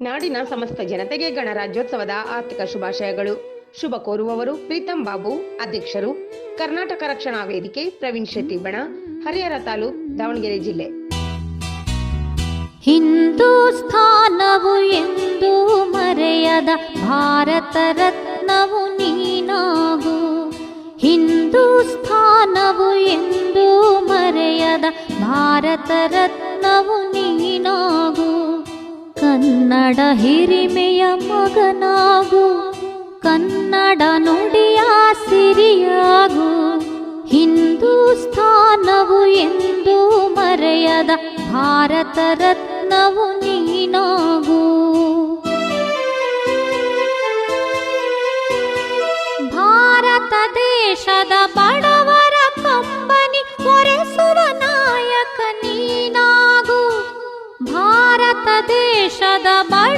ನಾಡಿನ ಸಮಸ್ತ ಜನತೆಗೆ ಗಣರಾಜ್ಯೋತ್ಸವದ ಆರ್ಥಿಕ ಶುಭಾಶಯಗಳು. ಶುಭ ಕೋರುವವರು ಪ್ರೀತಂ ಬಾಬು, ಅಧ್ಯಕ್ಷರು ಕರ್ನಾಟಕ ರಕ್ಷಣಾ ವೇದಿಕೆ, ಪ್ರವೀಣ್ ಶೆಟ್ಟಿ ಬಣ, ಹರಿಹರ ತಾಲೂಕ್, ದಾವಣಗೆರೆ ಜಿಲ್ಲೆ. ಹಿಂದೂಸ್ಥಾನವು ಎಂದು ಮರೆಯದ ಭಾರತ ರತ್ನವು ನೀನಾಗು. ಹಿಂದೂಸ್ಥಾನವು ಎಂದು ಮರೆಯದ ಭಾರತ ರತ್ನವು ನೀನಾಗು. ಕನ್ನಡ ಹಿರಿಮೆಯ ಮಗನಾಗು ಕನ್ನಡ ನುಡಿಯ ಸಿರಿಯಾಗು. ಹಿಂದೂಸ್ಥಾನವು ಎಂದು ಮರೆಯದ ಭಾರತ ರತ್ನವು তাতে সদা